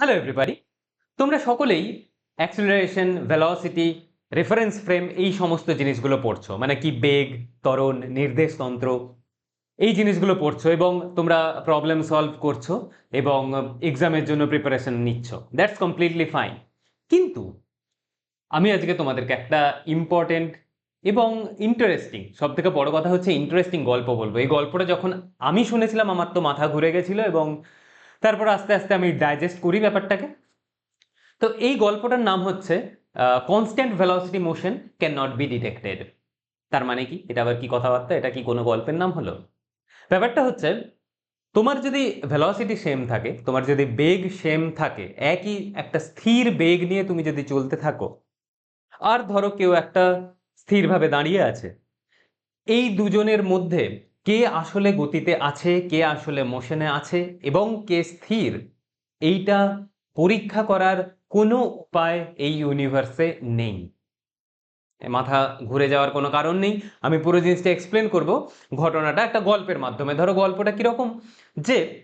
Hello everybody তোমরা সকলেই acceleration velocity reference frame এই সমস্ত জিনিসগুলো পড়ছো। মানে কি বেগ, ত্বরণ নির্দেশতন্ত্র এই জিনিসগুলো পড়ছো এবং তোমরা প্রবলেম সলভ করছ এবং এক্সামের জন্য প্রিপারেশন নিচ্ছ। দ্যাটস কমপ্লিটলি ফাইন কিন্তু আমি আজকে তোমাদেরকে একটা ইম্পর্টেন্ট এবং ইন্টারেস্টিং সব থেকে বড় কথা হচ্ছে ইন্টারেস্টিং গল্প বলব। এই গল্পটা যখন আমি শুনেছিলাম, আমার তো মাথা ঘুরে গেছিল এবং তারপর আস্তে আস্তে আমি ডাইজেস্ট করি ব্যাপারটাকে। তো এই গল্পটার নাম হচ্ছে constant velocity motion can not be detected তার মানে কি? এটা আবার কি কথাবার্তা? এটা কি কোনো গল্পের নাম হলো? ব্যাপারটা হচ্ছে, তোমার যদি ভেলোসিটি সেম থাকে, তোমার যদি বেগ সেম থাকে, একই একটা স্থির বেগ নিয়ে তুমি যদি চলতে থাকো, আর ধরো কেউ একটা স্থিরভাবে দাঁড়িয়ে আছে, এই দুজনের মধ্যে কে আসলে গতিতে আছে, কে আসলে মোশনে আছে এবং কে স্থির, এইটা পরীক্ষা করার কোনো উপায় এই ইউনিভার্সে নেই। মাথা ঘুরে যাওয়ার কোনো কারণ নেই। আমি পুরো জিনিসটা এক্সপ্লেন করব। ঘটনাটা একটা গল্পের মাধ্যমে। ধরো গল্পটা কীরকম? যে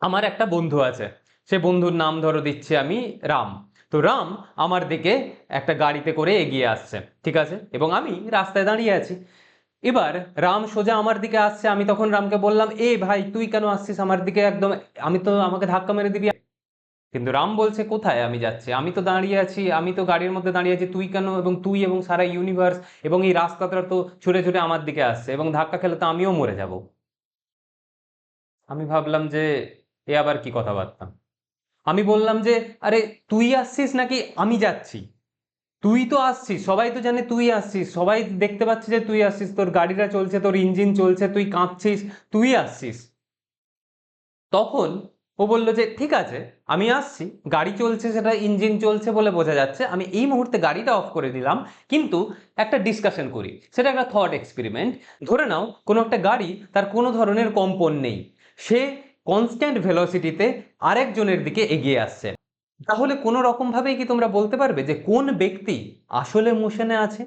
আমার একটা বন্ধু আছে। সে বন্ধুর নাম ধরো দিচ্ছি আমি রাম। তো রাম আমার দিকে একটা গাড়িতে করে এগিয়ে আসছে। ঠিক আছে? এবং আমি রাস্তায় দাঁড়িয়ে আছি। এবার রাম সোজা আমার দিকে আসছে, আমি তখন রামকে বললাম, এ ভাই, তুই কেন আসছিস আমার দিকে? একদম, আমি তো, আমাকে ধাক্কা মেরে দিবি। কিন্তু রাম বলছে, কোথায় আমি যাচ্ছি? আমি তো দাঁড়িয়ে আছি, আমি তো গাড়ির মধ্যে দাঁড়িয়ে আছি, তুই কেন? এবং তুই এবং সারা ইউনিভার্স এবং এই রাস্তাটা তো ছুটে ছুটে আমার দিকে আসছে, এবং ধাক্কা খেলে তো আমিও মরে যাব। আমি ভাবলাম যে, এ আবার কি কথাবার্তা? আমি বললাম যে, আরে, তুই আসছিস নাকি? আমি যাচ্ছি। তুই তো আসছিস, সবাই তো জানে তুই আসছিস, সবাই দেখতে পাচ্ছে যে তুই আসছিস, তোর গাড়িটা চলছে, তোর ইঞ্জিন চলছে, তুই কাঁপছিস, তুই আসছিস। তখন ও বলল যে, ঠিক আছে, আমি আসছি, গাড়ি চলছে, সেটা ইঞ্জিন চলছে বলে বোঝা যাচ্ছে, আমি এই মুহূর্তে গাড়িটা অফ করে দিলাম, কিন্তু একটা ডিসকাশন করি, সেটা একটা থট এক্সপেরিমেন্ট ধরে নাও কোনো একটা গাড়ি তার কোনো ধরনের কম্পন নেই, সে কনস্ট্যান্ট ভেলোসিটিতে আরেকজনের দিকে এগিয়ে আসছে। তাহলে কোনো রকমভাবেই কি তোমরা বলতে পারবে যে কোন ব্যক্তি আসলে মোশনে আছে?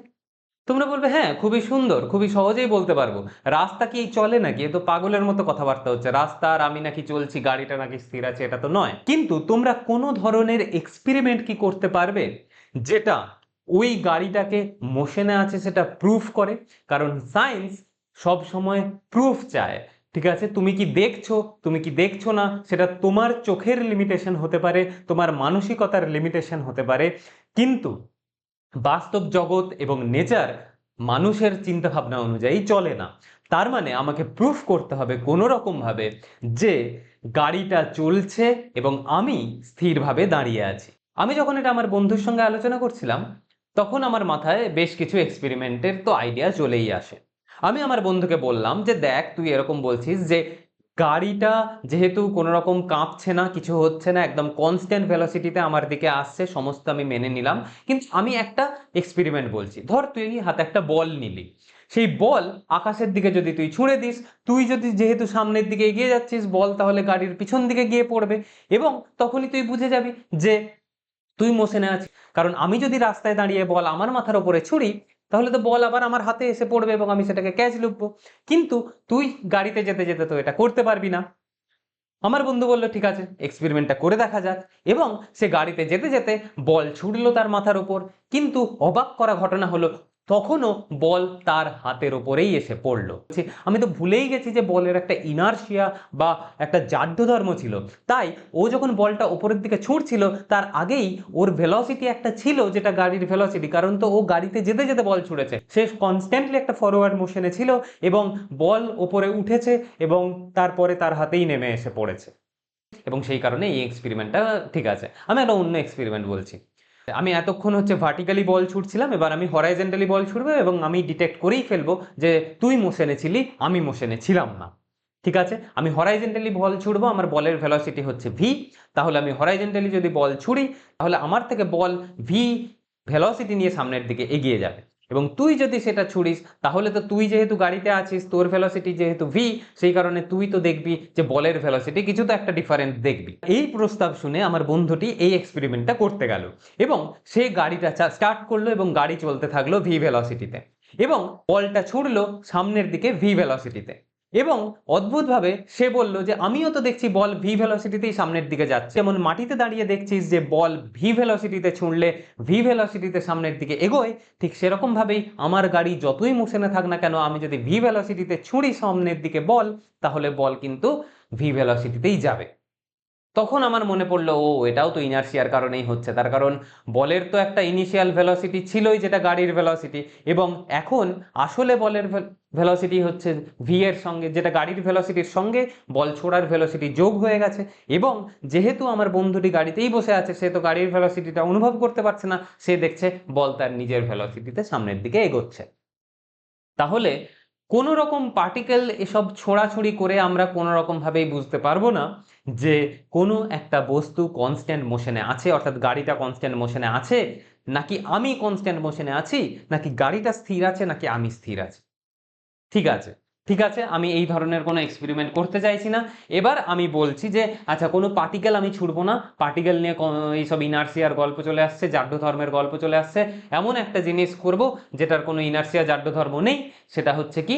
তোমরা বলবে হ্যাঁ খুবই সুন্দর, খুবই সহজেই বলতে পারব। রাস্তা কি চলে নাকি? এ তো পাগলের মতো কথাবার্তা হচ্ছে। রাস্তা আর আমি নাকি চলছি, গাড়িটা নাকি স্থির আছে, এটা তো নয়। কিন্তু তোমরা কোনো ধরনের এক্সপেরিমেন্ট কি করতে পারবে যেটা ওই গাড়িটাকে মোশনে আছে সেটা প্রুফ করে? কারণ সায়েন্স সব সময় প্রুফ চায়। ঠিক আছে? তুমি কি দেখছ? তুমি কি দেখছ না? সেটা তোমার চোখের লিমিটেশন হতে পারে, তোমার মানসিকতার লিমিটেশন হতে পারে। কিন্তু বাস্তব জগৎ এবং নেচার মানুষের চিন্তা ভাবনা অনুযায়ী চলে না। তার মানে আমাকে প্রুফ করতে হবে কোনো রকমভাবে যে গাড়িটা চলছে এবং আমি স্থিরভাবে দাঁড়িয়ে আছি। আমি যখন এটা আমার বন্ধুর সঙ্গে আলোচনা করছিলাম, তখন আমার মাথায় বেশ কিছু এক্সপেরিমেন্টের তো আইডিয়া চলেই আসে। আমি আমার বন্ধুকে বললাম যে, দেখ, তুই এরকম বলছিস যে, গাড়িটা যেহেতু কোনো রকম কাঁপছে না, কিছু হচ্ছে না, একদম কনস্ট্যান্ট ভেলোসিটিতে আমার দিকে আসছে, সমস্ত আমি মেনে নিলাম। কিন্তু আমি একটা এক্সপেরিমেন্ট বলছি। ধর, তুই হাতে একটা বল নিলি। সেই বল আকাশের দিকে যদি তুই ছুঁড়ে দিস, তুই যদি যেহেতু সামনের দিকে এগিয়ে যাচ্ছিস বল, তাহলে গাড়ির পিছন দিকে গিয়ে পড়বে। এবং তখনই তুই বুঝে যাবি যে, তুই মোশনে আছিস কারণ আমি যদি রাস্তায় দাঁড়িয়ে বল আমার মাথার ওপরে ছুড়ি তাহলে তো বল আবার আমার হাতে এসে পড়বে এবং আমি সেটাকে ক্যাচ লুকবো কিন্তু তুই গাড়িতে যেতে যেতে তো এটা করতে পারবি না। আমার বন্ধু বলল, ঠিক আছে এক্সপেরিমেন্টটা করে দেখা যাক। এবং সে গাড়িতে যেতে যেতে বল ছুটলো তার মাথার ওপর কিন্তু অবাক করা ঘটনা হলো তখনও বল তার হাতের ওপরেই এসে পড়ল। আমি তো ভুলেই গেছি যে বলের একটা ইনার্শিয়া বা একটা জাড্য ধর্ম ছিল। তাই ও যখন বলটা ওপরের দিকে ছুটছিল তার আগেই ওর ভেলোসিটি একটা ছিল যেটা গাড়ির ভেলোসিটি কারণ তো ও গাড়িতে যেতে যেতে বল ছুড়েছে। সে কনস্ট্যান্টলি একটা ফরওয়ার্ড মোশনে ছিল এবং বল ওপরে উঠেছে এবং তারপরে তার হাতেই নেমে এসে পড়েছে। এবং সেই কারণে এই এক্সপেরিমেন্টটা ঠিক আছে। আমি একটা অন্য এক্সপেরিমেন্ট বলছি। আমি এতক্ষণ হচ্ছে ভার্টিক্যালি বল ছুটছিলাম, এবার আমি হরাইজেন্টালি বল ছুটবো এবং আমি ডিটেক্ট করেই ফেলব যে তুই মোশনে ছিলি, আমি মোশনে ছিলাম না। ঠিক আছে? আমি হরাইজেন্টালি বল ছুড়বো আমার বলের ভেলোসিটি হচ্ছে ভি তাহলে আমি হরাইজেন্টালি যদি বল ছুড়ি, তাহলে আমার থেকে বল ভি ভেলোসিটি নিয়ে সামনের দিকে এগিয়ে যাবে। এবং তুই যদি সেটা ছুড়িস, তাহলে তো তুই যেহেতু গাড়িতে আছিস, তোর ভেলোসিটি যেহেতু ভি সেই কারণে তুই তো দেখবি যে বলের ভেলোসিটি কিছু তো একটা ডিফারেন্ট দেখবি। এই প্রস্তাব শুনে আমার বন্ধুটি এই এক্সপেরিমেন্টটা করতে গেল এবং সে গাড়িটা স্টার্ট করল এবং গাড়ি চলতে থাকল ভি ভেলোসিটিতে এবং বলটা ছুড়লো সামনের দিকে ভি ভেলোসিটিতে এবং অদ্ভুতভাবে সে বলল যে, আমিও তো দেখছি বল ভি ভেলোসিটিতেই সামনের দিকে যাচ্ছে। যেমন মাটিতে দাঁড়িয়ে দেখছিস যে, বল ভি ভেলোসিটিতে ছুঁড়লে ভি ভেলোসিটিতে সামনের দিকে এগোয়, ঠিক সেরকমভাবেই আমার গাড়ি যতই মোশনে থাক না কেন, আমি যদি ভি ভেলোসিটিতে ছুঁড়ি সামনের দিকে বল, তাহলে বল কিন্তু ভি ভেলোসিটিতেই যাবে। তখন আমার মনে পড়ল, ও, এটাও তো ইনার্সিয়ার কারণেই হচ্ছে। তার কারণ বলের তো একটা ইনিশিয়াল ভেলোসিটি ছিলই যেটা গাড়ির ভেলোসিটি এবং এখন আসলে বলের ভেলোসিটি হচ্ছে ভি এর সঙ্গে, যেটা গাড়ির ভেলোসিটির সঙ্গে বল ছোড়ার ভেলোসিটি যোগ হয়ে গেছে এবং যেহেতু আমার বন্ধুটি গাড়িতেই বসে আছে, সে তো গাড়ির ভেলোসিটিটা অনুভব করতে পারছে না, সে দেখছে বল তার নিজের ভেলোসিটিতে সামনের দিকে এগোচ্ছে। তাহলে কোনো রকম পার্টিকেল এসব ছোড়াছড়ি করে আমরা কোনো রকমভাবেই বুঝতে পারব না যে কোনো একটা বস্তু কনস্ট্যান্ট মোশনে আছে, অর্থাৎ গাড়িটা কনস্ট্যান্ট মোশনে আছে, নাকি আমি কনস্ট্যান্ট মোশনে আছি, নাকি গাড়িটা স্থির আছে, নাকি আমি স্থির আছি। ঠিক আছে? ঠিক আছে, আমি এই ধরনের কোনো এক্সপেরিমেন্ট করতে চাইছি না। এবার আমি বলছি যে আচ্ছা কোনো পার্টিকেল আমি ছুড়বো না। পার্টিকেল নিয়ে এইসব ইনার্সিয়ার গল্প চলে আসছে, জাড্য ধর্মের গল্প চলে আসছে। এমন একটা জিনিস করব, যেটার কোনো ইনার্সিয়া জাড্য ধর্ম নেই। সেটা হচ্ছে কি?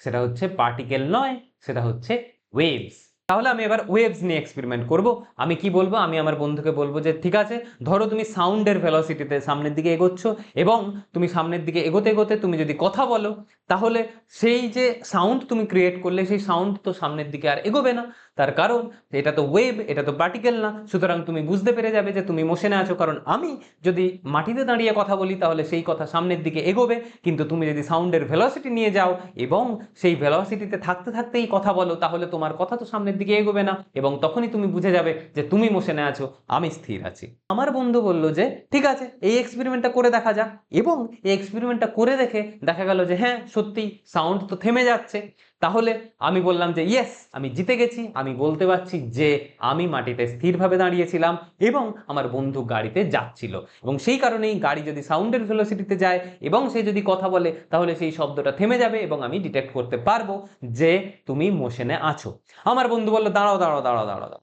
সেটা হচ্ছে পার্টিকেল নয়, সেটা হচ্ছে ওয়েভস তাহলে আমি এবার ওয়েভস নিয়ে এক্সপেরিমেন্ট করব। আমি কি বলব? আমি আমার বন্ধুকে বলব যে, ঠিক আছে, ধরো তুমি সাউন্ডের ভেলোসিটিতে সামনের দিকে এগোচ্ছ এবং তুমি সামনের দিকে এগোতে এগোতে তুমি যদি কথা বলো তাহলে সেই যে সাউন্ড তুমি ক্রিয়েট করলে, সেই সাউন্ড তো সামনের দিকে আর এগোবে না। তার কারণ, এটা তো ওয়েভ এটা তো পার্টিকেল না। সুতরাং তুমি বুঝতে পেরে যাবে যে তুমি মোশনে আছো। কারণ আমি যদি মাটিতে দাঁড়িয়ে কথা বলি, তাহলে সেই কথা সামনের দিকে এগোবে। কিন্তু তুমি যদি সাউন্ডের ভেলোসিটি নিয়ে যাও এবং সেই ভেলোসিটিতে থাকতে থাকতেই কথা বলো, তাহলে তোমার কথা তো সামনের দিকে এগোবে না। এবং তখনই তুমি বুঝে যাবে যে তুমি মোশনে আছো, আমি স্থির আছি। আমার বন্ধু বলল যে, ঠিক আছে, এই এক্সপেরিমেন্টটা করে দেখা যাক। এবং এই এক্সপেরিমেন্টটা করে দেখে দেখা গেল যে হ্যাঁ সত্যি সাউন্ড তো থেমে যাচ্ছে। তাহলে আমি বললাম যে ইয়েস আমি জিতে গেছি। আমি বলতে পারছি যে, আমি মাটিতে স্থিরভাবে দাঁড়িয়েছিলাম এবং আমার বন্ধু গাড়িতে যাচ্ছিল। এবং সেই কারণেই গাড়ি যদি সাউন্ডের ভেলোসিটিতে যায় এবং সে যদি কথা বলে, তাহলে সেই শব্দটা থেমে যাবে এবং আমি ডিটেক্ট করতে পারব যে, তুমি মোশনে আছো। আমার বন্ধু বলল দাঁড়াও দাঁড়াও দাঁড়াও দাঁড়াও দাঁড়াও।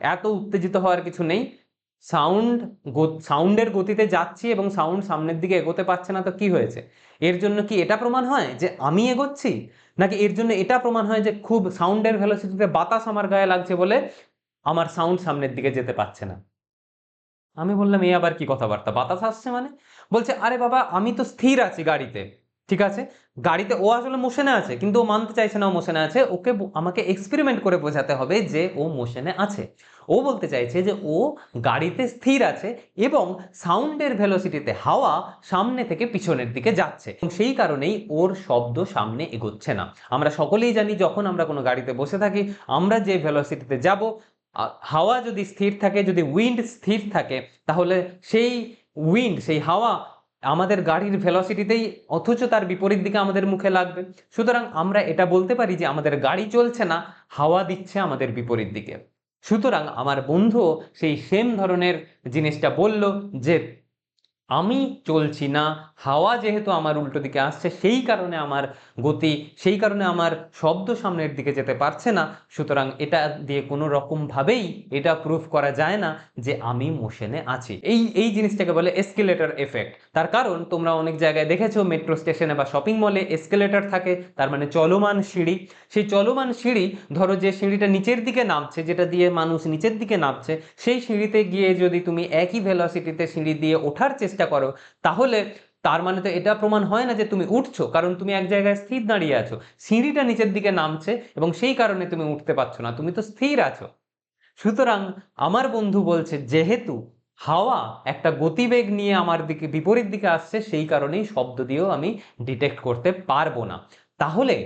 এত উত্তেজিত হওয়ার কিছু নেই। সাউন্ড সাউন্ডের গতিতে যাচ্ছি এবং সাউন্ড সামনের দিকে এগোতে পারছে না, তো কি হয়েছে? এর জন্য কি এটা প্রমাণ হয় যে আমি এগোচ্ছি? নাকি এর জন্য এটা প্রমাণ হয় যে খুব সাউন্ডের ভেলোসিটিতে বাতাস আমার গায়ে লাগছে বলে আমার সাউন্ড সামনের দিকে যেতে পারছে না? আমি বললাম এই আবার কি কথাবার্তা? বাতাস আসছে মানে? বলছে, আরে বাবা, আমি তো স্থির আছি গাড়িতে। ঠিক আছে? গাড়িতে ও আসলে মোশনে আছে, কিন্তু ও মানতে চাইছে না, ও মোশনে আছে। ওকে আমাকে এক্সপেরিমেন্ট করে বোঝাতে হবে যে ও মোশনে আছে। ও বলতে চাইছে যে ও গাড়িতে স্থির আছে এবং সাউন্ডের ভেলোসিটিতে হাওয়া সামনে থেকে পিছনের দিকে যাচ্ছে। এবং সেই কারণেই ওর শব্দ সামনে এগোচ্ছে না। আমরা সকলেই জানি যখন আমরা কোনো গাড়িতে বসে থাকি, আমরা যে ভেলোসিটিতে যাব হাওয়া যদি স্থির থাকে, যদি উইন্ড স্থির থাকে, তাহলে সেই উইন্ড সেই হাওয়া আমাদের গাড়ির ভেলোসিটিতেই অথচ তার বিপরীত দিকে আমাদের মুখে লাগবে। সুতরাং আমরা এটা বলতে পারি যে আমাদের গাড়ি চলছে না, হাওয়া দিচ্ছে আমাদের বিপরীত দিকে। সুতরাং আমার বন্ধু সেই সেম ধরনের জিনিসটা বলল যে আমি চলছি না, হাওয়া যেহেতু আমার উল্টো দিকে আসছে, সেই কারণে আমার গতি, সেই কারণে আমার শব্দ সামনের দিকে যেতে পারছে না। সুতরাং এটা দিয়ে কোনো রকমভাবেই এটা প্রুফ করা যায় না যে আমি মোশনে আছি। এই এই জিনিসটাকে বলে এসকেলেটর এফেক্ট তার কারণ, তোমরা অনেক জায়গায় দেখেছ মেট্রো স্টেশনে বা শপিং মলে এসকেলেটর থাকে, তার মানে চলমান সিঁড়ি। সেই চলমান সিঁড়ি, ধরো যে সিঁড়িটা নিচের দিকে নামছে, যেটা দিয়ে মানুষ নিচের দিকে নামছে, সেই সিঁড়িতে গিয়ে যদি তুমি একই ভেলোসিটিতে সিঁড়ি দিয়ে ওঠার চেষ্টা করো। তাহলে তার মানে তো এটা প্রমাণ হয় না যে তুমি উঠছো, কারণ তুমি এক জায়গায় স্থির দাঁড়িয়ে আছো। সিঁড়িটা নিচের দিকে নামছে এবং সেই কারণে তুমি উঠতে পারছ না, তুমি তো স্থির আছো। সুতরাং আমার বন্ধু বলছে, যেহেতু হাওয়া একটা গতিবেগ নিয়ে আমার দিকে, বিপরীত দিকে আসছে, সেই কারণেই শব্দ দিয়েও আমি ডিটেক্ট করতে পারব না। তাহলে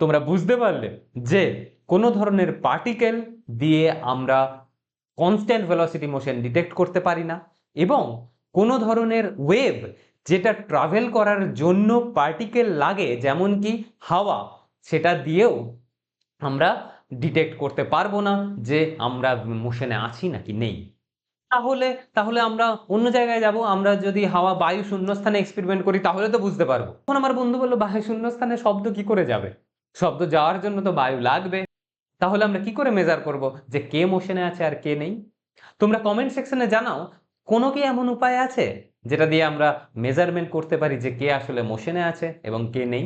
তোমরা বুঝতে পারলে যে কোনো ধরনের পার্টিকেল দিয়ে আমরা কনস্ট্যান্ট ভেলোসিটি মোশন ডিটেক্ট করতে পারি না এবং কোনো ধরনের ওয়েভ যেটা ট্রাভেল করার জন্য পার্টিকেল লাগে, যেমন কি হাওয়া, সেটা দিয়েও আমরা ডিটেক্ট করতে পারব না যে আমরা মোশনে আছি নাকি নেই। তাহলে তাহলে আমরা অন্য জায়গায় যাব, আমরা যদি হাওয়া বায়ু শূন্যস্থানে এক্সপেরিমেন্ট করি, তাহলে তো বুঝতে পারব। তখন আমার বন্ধু বলল, বায়ু শূন্যস্থানে শব্দ কি করে যাবে? শব্দ যাওয়ার জন্য তো বায়ু লাগবে। তাহলে আমরা কি করে মেজার করব যে কে মোশনে আছে আর কে নেই? তোমরা কমেন্ট সেকশনে জানাও কোনো কি এমন উপায় আছে যেটা দিয়ে আমরা মেজারমেন্ট করতে পারি যে কে আসলে মোশনে আছে এবং কে নেই?